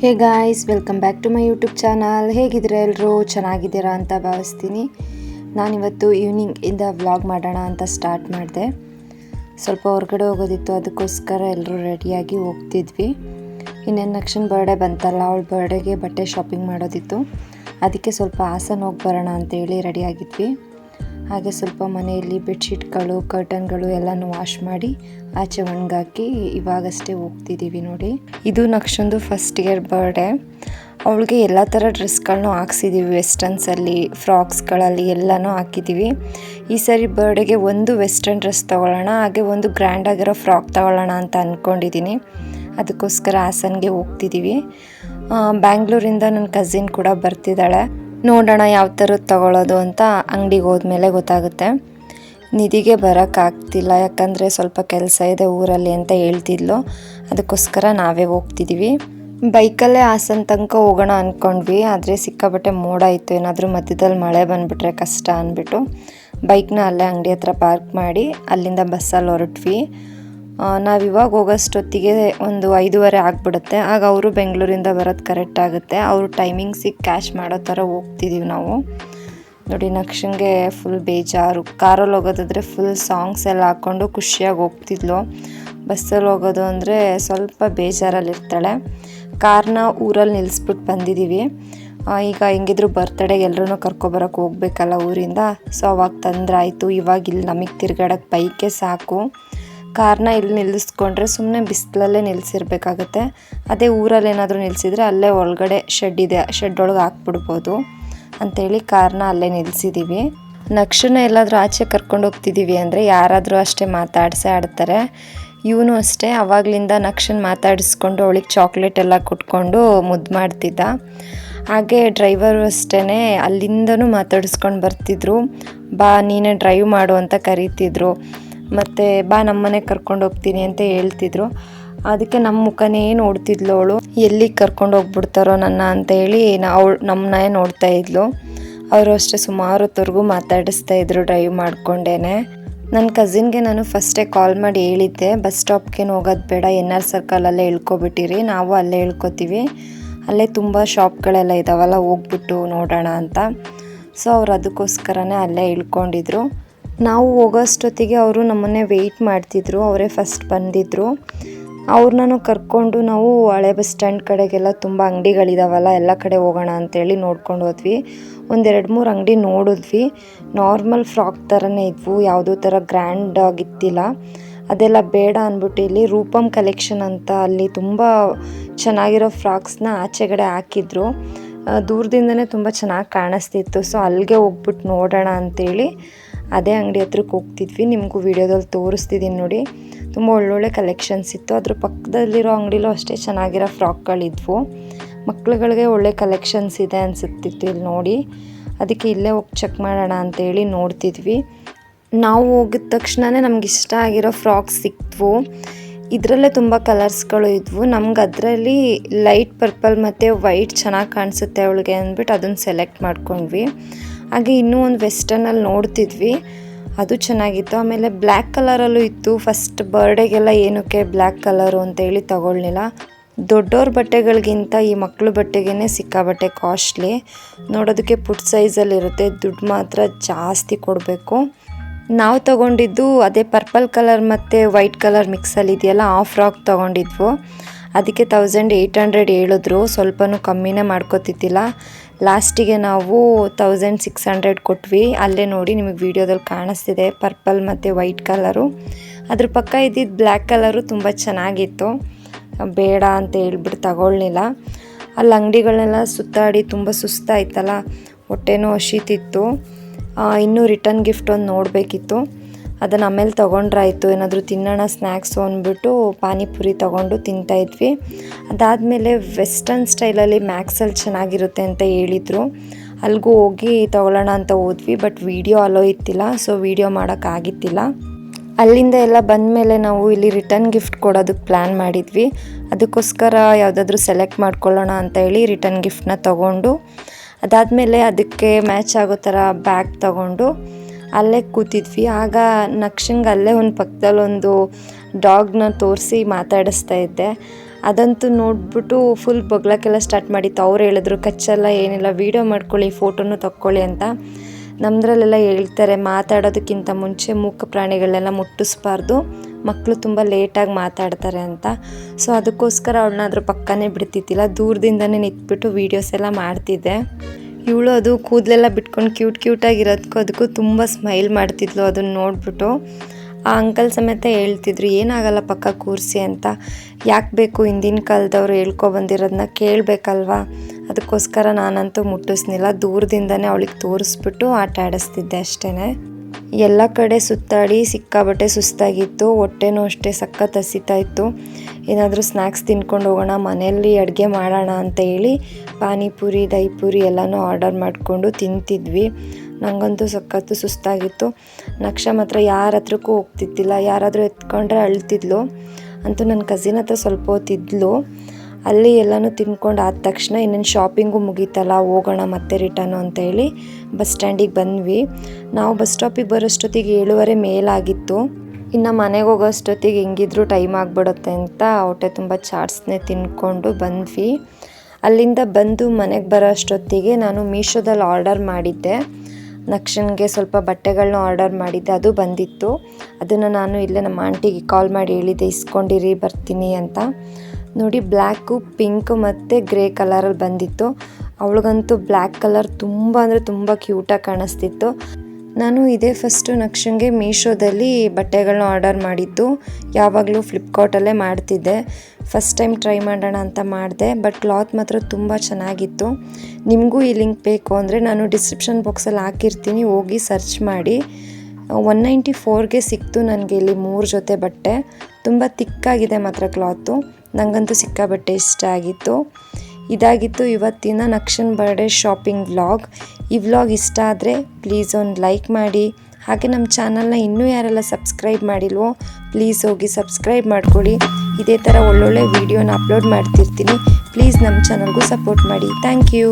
Hey guys, welcome back to my YouTube channel. ಹೇಗಿದ್ದೀರಾ ಎಲ್ಲರೂ ಚೆನ್ನಾಗಿದ್ದೀರಾ ಅಂತ ಭಾವಿಸ್ತೀನಿ. ನಾನಿವತ್ತು ಈವ್ನಿಂಗ್ ಇಂದ ವ್ಲಾಗ್ ಮಾಡೋಣ ಅಂತ ಸ್ಟಾರ್ಟ್ ಮಾಡಿದೆ. ಸ್ವಲ್ಪ ಹೊರಗಡೆ ಹೋಗೋದಿತ್ತು, ಅದಕ್ಕೋಸ್ಕರ ಎಲ್ಲರೂ ರೆಡಿಯಾಗಿ ಹೋಗ್ತಿದ್ವಿ. ಇನ್ನೇನು ನಕ್ಷನ್ ಬರ್ಡೇ ಬಂತಲ್ಲ, ಅವಳ ಬರ್ಡೇಗೆ ಬಟ್ಟೆ ಶಾಪಿಂಗ್ ಮಾಡೋದಿತ್ತು. ಅದಕ್ಕೆ ಸ್ವಲ್ಪ ಹಾಸನ ಹೋಗಿ ಬರೋಣ ಅಂತೇಳಿ ರೆಡಿಯಾಗಿದ್ವಿ ಹಾಗೆ ಸ್ವಲ್ಪ ಮನೆಯಲ್ಲಿ ಬೆಡ್ಶೀಟ್ಗಳು ಕರ್ಟನ್ಗಳು ಎಲ್ಲನೂ ವಾಶ್ ಮಾಡಿ ಆಚೆ ಒಣಗಾಕಿ ಇವಾಗಷ್ಟೇ ಹೋಗ್ತಿದ್ದೀವಿ ನೋಡಿ. ಇದು ನಕ್ಷಂದು ಫಸ್ಟ್ ಇಯರ್ ಬರ್ಡೇ ಅವಳಿಗೆ ಎಲ್ಲ ಥರ ಡ್ರೆಸ್ಗಳನ್ನೂ ಹಾಕ್ಸಿದ್ದೀವಿ ವೆಸ್ಟರ್ನ್ಸಲ್ಲಿ ಫ್ರಾಕ್ಸ್ಗಳಲ್ಲಿ ಎಲ್ಲನೂ ಹಾಕಿದ್ದೀವಿ ಈ ಸರಿ ಬರ್ಡೇಗೆ ಒಂದು ವೆಸ್ಟರ್ನ್ ಡ್ರೆಸ್ ತೊಗೊಳ್ಳೋಣ, ಹಾಗೆ ಒಂದು ಗ್ರ್ಯಾಂಡ್ ಆಗಿರೋ ಫ್ರಾಕ್ ತೊಗೊಳ್ಳೋಣ ಅಂತ ಅಂದ್ಕೊಂಡಿದ್ದೀನಿ ಅದಕ್ಕೋಸ್ಕರ ಹಾಸನ್ಗೆ ಹೋಗ್ತಿದ್ದೀವಿ ಬ್ಯಾಂಗ್ಳೂರಿಂದ ನನ್ನ ಕಸಿನ್ ಕೂಡ ಬರ್ತಿದ್ದಾಳೆ. ನೋಡೋಣ ಯಾವ ಥರದ್ದು ತಗೊಳ್ಳೋದು ಅಂತ ಅಂಗಡಿಗೆ ಹೋದ್ಮೇಲೆ ಗೊತ್ತಾಗುತ್ತೆ. ನಿಧಿಗೆ ಬರೋಕ್ಕಾಗ್ತಿಲ್ಲ ಯಾಕಂದರೆ ಸ್ವಲ್ಪ ಕೆಲಸ ಇದೆ ಊರಲ್ಲಿ ಅಂತ ಹೇಳ್ತಿದ್ಲು. ಅದಕ್ಕೋಸ್ಕರ ನಾವೇ ಹೋಗ್ತಿದ್ದೀವಿ ಬೈಕಲ್ಲೇ ಹಾಸನ ತನಕ ಹೋಗೋಣ ಅಂದ್ಕೊಂಡ್ವಿ ಆದರೆ ಸಿಕ್ಕಾಬಟ್ಟೆ ಮೋಡ ಇತ್ತು. ಏನಾದರೂ ಮಧ್ಯದಲ್ಲಿ ಮಳೆ ಬಂದುಬಿಟ್ರೆ ಕಷ್ಟ ಅಂದ್ಬಿಟ್ಟು ಬೈಕ್ನ ಅಲ್ಲೇ ಅಂಗಡಿ ಹತ್ರ ಪಾರ್ಕ್ ಮಾಡಿ ಅಲ್ಲಿಂದ ಬಸ್ಸಲ್ಲಿ ಹೊರಟ್ವಿ. ನಾವು ಇವಾಗ ಹೋಗೋಷ್ಟೊತ್ತಿಗೆ ಒಂದು ಐದೂವರೆ ಆಗಿಬಿಡುತ್ತೆ. ಆಗ ಅವರು ಬೆಂಗಳೂರಿಂದ ಬರೋದು ಕರೆಕ್ಟ್ ಆಗುತ್ತೆ. ಅವರು ಟೈಮಿಂಗ್ಸಿಗೆ ಕ್ಯಾಶ್ ಮಾಡೋ ಥರ ಹೋಗ್ತಿದ್ದೀವಿ ನಾವು. ನೋಡಿ ನಕ್ಷಂಗೆ ಫುಲ್ ಬೇಜಾರು. ಕಾರಲ್ಲಿ ಹೋಗೋದಾದ್ರೆ ಫುಲ್ ಸಾಂಗ್ಸ್ ಎಲ್ಲ ಹಾಕ್ಕೊಂಡು ಖುಷಿಯಾಗಿ ಹೋಗ್ತಿದ್ಲು. ಬಸ್ಸಲ್ಲಿ ಹೋಗೋದು ಅಂದರೆ ಸ್ವಲ್ಪ ಬೇಜಾರಲ್ಲಿರ್ತಾಳೆ. ಕಾರ್ನ ಊರಲ್ಲಿ ನಿಲ್ಲಿಸ್ಬಿಟ್ಟು ಬಂದಿದ್ದೀವಿ ಈಗ ಹೆಂಗಿದ್ರು ಬರ್ತಡೆಗೆ ಎಲ್ಲರೂ ಕರ್ಕೊಬರಕ್ಕೆ ಹೋಗ್ಬೇಕಲ್ಲ ಊರಿಂದ. ಸೊ ಅವಾಗ ತಂದ್ರಾಯಿತು. ಇವಾಗ ಇಲ್ಲಿ ನಮಗೆ ತಿರ್ಗಾಡೋಕ್ಕೆ ಬೈಕೆ ಸಾಕು. ಕಾರ್ನ ಇಲ್ಲಿ ನಿಲ್ಲಿಸ್ಕೊಂಡ್ರೆ ಸುಮ್ಮನೆ ಬಿಸಿಲಲ್ಲೇ ನಿಲ್ಲಿಸಿರ್ಬೇಕಾಗತ್ತೆ ಅದೇ ಊರಲ್ಲಿ ಏನಾದರೂ ನಿಲ್ಲಿಸಿದ್ರೆ ಅಲ್ಲೇ ಒಳಗಡೆ ಶೆಡ್ ಇದೆ ಶೆಡ್ ಒಳಗೆ ಹಾಕ್ಬಿಡ್ಬೋದು. ಅಂತೇಳಿ ಕಾರ್ನ ಅಲ್ಲೇ ನಿಲ್ಲಿಸಿದ್ದೀವಿ ನಕ್ಷನ ಎಲ್ಲಾದರೂ ಆಚೆ ಕರ್ಕೊಂಡು ಹೋಗ್ತಿದ್ದೀವಿ ಅಂದರೆ ಯಾರಾದರೂ ಅಷ್ಟೇ ಮಾತಾಡಿಸೇ ಆಡ್ತಾರೆ. ಇವನು ಅಷ್ಟೇ ಅವಾಗಲಿಂದ ನಕ್ಷನ್ ಮಾತಾಡಿಸ್ಕೊಂಡು ಅವಳಿಗೆ ಚಾಕ್ಲೇಟ್ ಎಲ್ಲ ಕೊಟ್ಕೊಂಡು ಮುದ್ದು ಮಾಡ್ತಿದ್ದ. ಹಾಗೆ ಡ್ರೈವರು ಅಷ್ಟೇ ಅಲ್ಲಿಂದನೂ ಮಾತಾಡಿಸ್ಕೊಂಡು ಬರ್ತಿದ್ರು. ಬಾ ನೀನೇ ಡ್ರೈವ್ ಮಾಡು ಅಂತ ಕರೀತಿದ್ರು. ಮತ್ತು ಬಾ ನಮ್ಮನೆ ಕರ್ಕೊಂಡು ಹೋಗ್ತೀನಿ ಅಂತ ಹೇಳ್ತಿದ್ರು. ಅದಕ್ಕೆ ನಮ್ಮ ಮುಖನೇ ನೋಡ್ತಿದ್ಲು ಅವಳು. ಎಲ್ಲಿಗೆ ಕರ್ಕೊಂಡು ಹೋಗ್ಬಿಡ್ತಾರೋ ನನ್ನ ಅಂತ ಹೇಳಿ ಅವಳು ನಮ್ಮನ್ನೇ ನೋಡ್ತಾ ಇದ್ಲು. ಅವರು ಅಷ್ಟೇ ಸುಮಾರು ಹೊತ್ತವರೆಗೂ ಮಾತಾಡಿಸ್ತಾ ಇದ್ರು ಡ್ರೈವ್ ಮಾಡ್ಕೊಂಡೇನೆ. ನನ್ನ ಕಸಿನ್ಗೆ ನಾನು ಫಸ್ಟೇ ಕಾಲ್ ಮಾಡಿ ಹೇಳಿದ್ದೆ. ಬಸ್ ಸ್ಟಾಪ್ಗೇನು ಹೋಗೋದು ಬೇಡ, ಎನ್ ಆರ್ ಸರ್ಕಲಲ್ಲೇ ಇಳ್ಕೊಬಿಟ್ಟಿರಿ, ನಾವು ಅಲ್ಲೇ ಇಳ್ಕೊತೀವಿ. ಅಲ್ಲೇ ತುಂಬ ಶಾಪ್ಗಳೆಲ್ಲ ಇದ್ದಾವಲ್ಲ ಹೋಗ್ಬಿಟ್ಟು ನೋಡೋಣ ಅಂತ. ಸೊ ಅವ್ರು ಅದಕ್ಕೋಸ್ಕರನೇ ಅಲ್ಲೇ ಇಳ್ಕೊಂಡಿದ್ರು. ನಾವು ಹೋಗೋಷ್ಟೊತ್ತಿಗೆ ಅವರು ನಮ್ಮನ್ನೇ ವೆಯ್ಟ್ ಮಾಡ್ತಿದ್ರು, ಅವರೇ ಫಸ್ಟ್ ಬಂದಿದ್ದರು ಅವ್ರನ್ನ ಕರ್ಕೊಂಡು ನಾವು ಹಳೆ ಬಸ್ ಸ್ಟ್ಯಾಂಡ್ ಕಡೆಗೆಲ್ಲ ತುಂಬ ಅಂಗಡಿಗಳಿದಾವಲ್ಲ, ಎಲ್ಲ ಕಡೆ ಹೋಗೋಣ ಅಂತೇಳಿ ನೋಡ್ಕೊಂಡು ಹೋದ್ವಿ. ಒಂದೆರಡು ಮೂರು ಅಂಗಡಿ ನೋಡಿದ್ವಿ. ನಾರ್ಮಲ್ ಫ್ರಾಕ್ ಥರನೇ ಇದ್ವು, ಯಾವುದೋ ಥರ ಗ್ರ್ಯಾಂಡ್ ಆಗಿತ್ತಿಲ್ಲ. ಅದೆಲ್ಲ ಬೇಡ ಅಂದ್ಬಿಟ್ಟು ಇಲ್ಲಿ ರೂಪಂ ಕಲೆಕ್ಷನ್ ಅಂತ ಅಲ್ಲಿ ತುಂಬ ಚೆನ್ನಾಗಿರೋ ಫ್ರಾಕ್ಸ್ನ ಆಚೆಗಡೆ ಹಾಕಿದ್ರು. ದೂರದಿಂದನೇ ತುಂಬ ಚೆನ್ನಾಗಿ ಕಾಣಿಸ್ತಿತ್ತು. ಸೊ ಅಲ್ಲಿಗೆ ಹೋಗ್ಬಿಟ್ಟು ನೋಡೋಣ ಅಂತೇಳಿ ಅದೇ ಅಂಗಡಿ ಹತ್ರಕ್ಕೆ ಹೋಗ್ತಿದ್ವಿ. ನಿಮಗೂ ವಿಡಿಯೋದಲ್ಲಿ ತೋರಿಸ್ತಿದ್ದೀನಿ ನೋಡಿ. ತುಂಬ ಒಳ್ಳೊಳ್ಳೆ ಕಲೆಕ್ಷನ್ಸ್ ಇತ್ತು. ಅದ್ರ ಪಕ್ಕದಲ್ಲಿರೋ ಅಂಗಡಿಲೂ ಅಷ್ಟೇ ಚೆನ್ನಾಗಿರೋ ಫ್ರಾಕ್ಗಳಿದ್ವು. ಮಕ್ಳುಗಳಿಗೆ ಒಳ್ಳೆ ಕಲೆಕ್ಷನ್ಸ್ ಇದೆ ಅನಿಸುತ್ತಿತ್ತು ಇಲ್ಲಿ ನೋಡಿ. ಅದಕ್ಕೆ ಇಲ್ಲೇ ಹೋಗಿ ಚೆಕ್ ಮಾಡೋಣ ಅಂತೇಳಿ ನೋಡ್ತಿದ್ವಿ. ನಾವು ಹೋಗಿದ ತಕ್ಷಣವೇ ನಮ್ಗೆ ಇಷ್ಟ ಆಗಿರೋ ಫ್ರಾಕ್ಸ್ ಸಿಕ್ತವು ಇದರಲ್ಲೇ ತುಂಬ ಕಲರ್ಸ್ಗಳು ಇದ್ವು. ನಮ್ಗೆ ಅದರಲ್ಲಿ ಲೈಟ್ ಪರ್ಪಲ್ ಮತ್ತು ವೈಟ್ ಚೆನ್ನಾಗಿ ಕಾಣಿಸುತ್ತೆ ಅವಳಿಗೆ ಅಂದ್ಬಿಟ್ಟು ಅದನ್ನು ಸೆಲೆಕ್ಟ್ ಮಾಡ್ಕೊಂಡ್ವಿ. ಹಾಗೆ ಇನ್ನೂ ಒಂದು ವೆಸ್ಟರ್ನಲ್ಲಿ ನೋಡ್ತಿದ್ವಿ. ಅದು ಚೆನ್ನಾಗಿತ್ತು. ಆಮೇಲೆ ಬ್ಲ್ಯಾಕ್ ಕಲರಲ್ಲೂ ಇತ್ತು. ಫಸ್ಟ್ ಬರ್ಡೇಗೆಲ್ಲ ಏನಕ್ಕೆ ಬ್ಲ್ಯಾಕ್ ಕಲರು ಅಂತೇಳಿ ತಗೊಳ್ಳಿಲ್ಲ. ದೊಡ್ಡವ್ರ ಬಟ್ಟೆಗಳಿಗಿಂತ ಈ ಮಕ್ಕಳು ಬಟ್ಟೆಗೇ ಸಿಕ್ಕಾಬಟ್ಟೆ ಕಾಸ್ಟ್ಲಿ ನೋಡೋದಕ್ಕೆ ಪುಟ್ ಸೈಜಲ್ಲಿರುತ್ತೆ ದುಡ್ಡು ಮಾತ್ರ ಜಾಸ್ತಿ ಕೊಡಬೇಕು. ನಾವು ತಗೊಂಡಿದ್ದು ಅದೇ ಪರ್ಪಲ್ ಕಲರ್ ಮತ್ತು ವೈಟ್ ಕಲರ್ ಮಿಕ್ಸಲ್ಲಿ ಇದೆಯಲ್ಲ, ಆ ಫ್ರಾಕ್ ತೊಗೊಂಡಿದ್ವು. ಅದಕ್ಕೆ ತೌಸಂಡ್ ಏಯ್ಟ್ ಹಂಡ್ರೆಡ್ ಹೇಳಿದ್ರು. ಸ್ವಲ್ಪನೂ ಕಮ್ಮಿನೇ ಮಾಡ್ಕೋತಿದ್ದಿಲ್ಲ. ಲಾಸ್ಟಿಗೆ ನಾವು ತೌಸಂಡ್ ಸಿಕ್ಸ್ ಹಂಡ್ರೆಡ್ ಕೊಟ್ವಿ. ಅಲ್ಲೇ ನೋಡಿ ನಿಮಗೆ ವಿಡಿಯೋದಲ್ಲಿ ಕಾಣಿಸ್ತಿದೆ. ಪರ್ಪಲ್ ಮತ್ತು ವೈಟ್ ಕಲರು ಅದ್ರ ಪಕ್ಕ ಇದ್ದಿದ್ದು ಬ್ಲ್ಯಾಕ್ ಕಲರು ತುಂಬ ಚೆನ್ನಾಗಿತ್ತು. ಬೇಡ ಅಂತ ಹೇಳ್ಬಿಟ್ಟು ತಗೊಳ್ಳಿಲ್ಲ. ಅಲ್ಲಿ ಅಂಗಡಿಗಳನ್ನೆಲ್ಲ ಸುತ್ತಾಡಿ ತುಂಬ ಸುಸ್ತಾಯ್ತಲ್ಲ. ಹೊಟ್ಟೆನೂ ಹಸಿತಿತ್ತು. ಇನ್ನೂ ರಿಟರ್ನ್ ಗಿಫ್ಟ್ ಒಂದು ನೋಡಬೇಕಿತ್ತು. ಅದನ್ನು ಆಮೇಲೆ ತೊಗೊಂಡ್ರಾಯ್ತು. ಏನಾದರೂ ತಿನ್ನೋಣ ಸ್ನ್ಯಾಕ್ಸು ಅಂದ್ಬಿಟ್ಟು ಪಾನಿಪುರಿ ತೊಗೊಂಡು ತಿಂತಾಯಿದ್ವಿ ಅದಾದಮೇಲೆ ವೆಸ್ಟರ್ನ್ ಸ್ಟೈಲಲ್ಲಿ ಮ್ಯಾಕ್ಸಲ್ಲಿ ಚೆನ್ನಾಗಿರುತ್ತೆ ಅಂತ ಹೇಳಿದರು. ಅಲ್ಲಿಗೂ ಹೋಗಿ ತೊಗೊಳ್ಳೋಣ ಅಂತ ಹೋದ್ವಿ ಬಟ್ ವೀಡಿಯೋ ಅಲೋ ಇತ್ತಿಲ್ಲ ಸೊ ವೀಡಿಯೋ ಮಾಡೋಕ್ಕಾಗಿತ್ತಿಲ್ಲ ಅಲ್ಲಿಂದ ಎಲ್ಲ ಬಂದ ಮೇಲೆ ನಾವು ಇಲ್ಲಿ ರಿಟರ್ನ್ ಗಿಫ್ಟ್ ಕೊಡೋದಕ್ಕೆ ಪ್ಲ್ಯಾನ್ ಮಾಡಿದ್ವಿ. ಅದಕ್ಕೋಸ್ಕರ ಯಾವುದಾದ್ರೂ ಸೆಲೆಕ್ಟ್ ಮಾಡ್ಕೊಳ್ಳೋಣ ಅಂತ ಹೇಳಿ ರಿಟರ್ನ್ ಗಿಫ್ಟ್ನ ತೊಗೊಂಡು, ಅದಾದಮೇಲೆ ಅದಕ್ಕೆ ಮ್ಯಾಚ್ ಆಗೋ ಥರ ಬ್ಯಾಗ್ ತಗೊಂಡು ಅಲ್ಲೇ ಕೂತಿದ್ವಿ. ಆಗ ನಕ್ಷಂಗೆ ಅಲ್ಲೇ ಒಂದು ಪಕ್ಕದಲ್ಲಿ ಒಂದು ಡಾಗ್ನ ತೋರಿಸಿ ಮಾತಾಡಿಸ್ತಾ ಇದ್ದೆ. ಅದಂತೂ ನೋಡ್ಬಿಟ್ಟು ಫುಲ್ ಬೊಗ್ಲಕ್ಕೆಲ್ಲ ಸ್ಟಾರ್ಟ್ ಮಾಡಿತ್ತು. ಅವ್ರು ಹೇಳಿದ್ರು, ಕಚ್ಚಲ್ಲ, ಏನಿಲ್ಲ ವೀಡಿಯೋ ಮಾಡ್ಕೊಳ್ಳಿ ಫೋಟೋನು ತಕ್ಕೊಳ್ಳಿ ಅಂತ. ನಮ್ಮದ್ರಲ್ಲೆಲ್ಲ ಹೇಳ್ತಾರೆ, ಮಾತಾಡೋದಕ್ಕಿಂತ ಮುಂಚೆ ಮೂಕ ಪ್ರಾಣಿಗಳನ್ನೆಲ್ಲ ಮುಟ್ಟಿಸ್ಬಾರ್ದು. ಮಕ್ಕಳು ತುಂಬ ಲೇಟಾಗಿ ಮಾತಾಡ್ತಾರೆ ಅಂತ. ಸೊ ಅದಕ್ಕೋಸ್ಕರ ಅವ್ಳನ್ನ ಅದ್ರ ಪಕ್ಕನೇ ಬಿಡ್ತಿದ್ದಿಲ್ಲ. ದೂರದಿಂದನೇ ನಿಂತ್ಬಿಟ್ಟು ವೀಡಿಯೋಸ್ ಎಲ್ಲ ಮಾಡ್ತಿದ್ದೆ. ಇವಳು ಅದು ಕೂದಲೆಲ್ಲ ಬಿಟ್ಕೊಂಡು ಕ್ಯೂಟ್ ಕ್ಯೂಟಾಗಿರೋದಕ್ಕೂ ಅದಕ್ಕೂ ತುಂಬ ಸ್ಮೈಲ್ ಮಾಡ್ತಿದ್ಲು ಅದನ್ನು ನೋಡ್ಬಿಟ್ಟು. ಆ ಅಂಕಲ್ ಸಮೇತ ಹೇಳ್ತಿದ್ರು, ಏನಾಗಲ್ಲ ಪಕ್ಕ ಕೂರಿಸಿ ಅಂತ. ಯಾಕೆ ಬೇಕು ಹಿಂದಿನ ಕಾಲದವ್ರು ಹೇಳ್ಕೊಬಂದಿರೋದನ್ನ ಕೇಳಬೇಕಲ್ವಾ? ಅದಕ್ಕೋಸ್ಕರ ನಾನಂತೂ ಮುಟ್ಟಿಸ್ನಿಲ್ಲ ದೂರದಿಂದನೇ ಅವಳಿಗೆ ತೋರಿಸ್ಬಿಟ್ಟು ಆಟ ಆಡಿಸ್ತಿದ್ದೆ ಅಷ್ಟೇ ಎಲ್ಲ ಕಡೆ ಸುತ್ತಾಡಿ ಸಿಕ್ಕಾಬಟ್ಟೆ ಸುಸ್ತಾಗಿತ್ತು, ಹೊಟ್ಟೆನೂ ಅಷ್ಟೇ ಸಖತ್ ಹಸಿತಾ ಇತ್ತು. ಏನಾದರೂ ಸ್ನ್ಯಾಕ್ಸ್ ತಿನ್ಕೊಂಡು ಹೋಗೋಣ, ಮನೆಯಲ್ಲಿ ಅಡುಗೆ ಮಾಡೋಣ ಅಂತ ಹೇಳಿ ಪಾನಿಪುರಿ, ದೈಪುರಿ ಎಲ್ಲನೂ ಆರ್ಡರ್ ಮಾಡಿಕೊಂಡು ತಿಂತಿದ್ವಿ. ನನಗಂತೂ ಸಖತ್ತು ಸುಸ್ತಾಗಿತ್ತು. ನಕ್ಷ ಮಾತ್ರ ಯಾರ ಹತ್ರಕ್ಕೂ ಹೋಗ್ತಿದ್ದಿಲ್ಲ, ಯಾರಾದರೂ ಎತ್ಕೊಂಡ್ರೆ ಅಳ್ತಿದ್ಲು. ಅಂತೂ ನನ್ನ ಕಸಿನ್ ಹತ್ರ ಸ್ವಲ್ಪ ಹೊತ್ತಿದ್ಲು. ಅಲ್ಲಿ ಎಲ್ಲನೂ ತಿನ್ಕೊಂಡು ಆದ ತಕ್ಷಣ ಇನ್ನೊಂದು ಶಾಪಿಂಗು ಮುಗೀತಲ್ಲ, ಹೋಗೋಣ ಮತ್ತೆ ರಿಟರ್ನು ಅಂತ ಹೇಳಿ ಬಸ್ ಸ್ಟ್ಯಾಂಡಿಗೆ ಬಂದ್ವಿ. ನಾವು ಬಸ್ ಸ್ಟಾಪಿಗೆ ಬರೋಷ್ಟೊತ್ತಿಗೆ ಏಳುವರೆ ಮೇಲಾಗಿತ್ತು. ಇನ್ನು ಮನೆಗೆ ಹೋಗೋಷ್ಟೊತ್ತಿಗೆ ಹೆಂಗಿದ್ರು ಟೈಮ್ ಆಗಿಬಿಡುತ್ತೆ ಅಂತ ಹೊಟ್ಟೆ ತುಂಬ ಚಾಟ್ಸ್ನೇ ತಿನ್ಕೊಂಡು ಬಂದ್ವಿ. ಅಲ್ಲಿಂದ ಬಂದು ಮನೆಗೆ ಬರೋ ಅಷ್ಟೊತ್ತಿಗೆ ನಾನು ಮೀಶೋದಲ್ಲಿ ಆರ್ಡರ್ ಮಾಡಿದ್ದೆ. ನಕ್ಷನ್ಗೆ ಸ್ವಲ್ಪ ಬಟ್ಟೆಗಳನ್ನ ಆರ್ಡರ್ ಮಾಡಿದ್ದೆ, ಅದು ಬಂದಿತ್ತು. ಅದನ್ನು ನಾನು ಇಲ್ಲೇ ನಮ್ಮ ಆಂಟಿಗೆ ಕಾಲ್ ಮಾಡಿ ಹೇಳಿದ್ದೆ ಇಸ್ಕೊಂಡಿರಿ, ಬರ್ತೀನಿ ಅಂತ. ನೋಡಿ ಬ್ಲ್ಯಾಕು, ಪಿಂಕು ಮತ್ತು ಗ್ರೇ ಕಲರಲ್ಲಿ ಬಂದಿತ್ತು. ಅವಳಿಗಂತೂ ಬ್ಲ್ಯಾಕ್ ಕಲರ್ ತುಂಬ ಅಂದರೆ ತುಂಬ ಕ್ಯೂಟಾಗಿ ಕಾಣಿಸ್ತಿತ್ತು. ನಾನು ಇದೇ ಫಸ್ಟು ನಕ್ಷಂಗೆ ಮೀಶೋದಲ್ಲಿ ಬಟ್ಟೆಗಳನ್ನ ಆರ್ಡರ್ ಮಾಡಿದ್ದು. ಯಾವಾಗಲೂ ಫ್ಲಿಪ್ಕಾರ್ಟಲ್ಲೇ ಮಾಡ್ತಿದ್ದೆ. ಫಸ್ಟ್ ಟೈಮ್ ಟ್ರೈ ಮಾಡೋಣ ಅಂತ ಮಾಡಿದೆ, ಬಟ್ ಕ್ಲಾತ್ ಮಾತ್ರ ತುಂಬ ಚೆನ್ನಾಗಿತ್ತು. ನಿಮಗೂ ಈ ಲಿಂಕ್ ಬೇಕು ಅಂದರೆ ನಾನು ಡಿಸ್ಕ್ರಿಪ್ಷನ್ ಬಾಕ್ಸಲ್ಲಿ ಹಾಕಿರ್ತೀನಿ, ಹೋಗಿ ಸರ್ಚ್ ಮಾಡಿ. ಒನ್ ನೈಂಟಿ ಫೋರ್ಗೆ ಸಿಕ್ತು ನನಗೆ ಇಲ್ಲಿ ಮೂರು ಜೊತೆ ಬಟ್ಟೆ. ತುಂಬ ತಿಕ್ಕಾಗಿದೆ ಮಾತ್ರ ಕ್ಲಾತು. ನನಗಂತೂ ಸಿಕ್ಕಾಬಟ್ಟೆ ಇಷ್ಟ ಆಗಿತ್ತು. ಇದಾಗಿತ್ತು ಇವತ್ತಿನ ನಕ್ಷನ್ ಬರ್ಡೇ ಶಾಪಿಂಗ್ ವ್ಲಾಗ್. ಈ ವ್ಲಾಗ್ ಇಷ್ಟ ಆದರೆ ಪ್ಲೀಸ್ ಒಂದು ಲೈಕ್ ಮಾಡಿ. ಹಾಗೆ ನಮ್ಮ ಚಾನಲ್ನ ಇನ್ನೂ ಯಾರೆಲ್ಲ ಸಬ್ಸ್ಕ್ರೈಬ್ ಮಾಡಿಲ್ವೋ ಪ್ಲೀಸ್ ಹೋಗಿ ಸಬ್ಸ್ಕ್ರೈಬ್ ಮಾಡ್ಕೊಳ್ಳಿ. ಇದೇ ಥರ ಒಳ್ಳೊಳ್ಳೆ ವೀಡಿಯೋನ ಅಪ್ಲೋಡ್ ಮಾಡ್ತಿರ್ತೀನಿ. ಪ್ಲೀಸ್ ನಮ್ಮ ಚಾನಲ್ಗೂ ಸಪೋರ್ಟ್ ಮಾಡಿ. Thank you.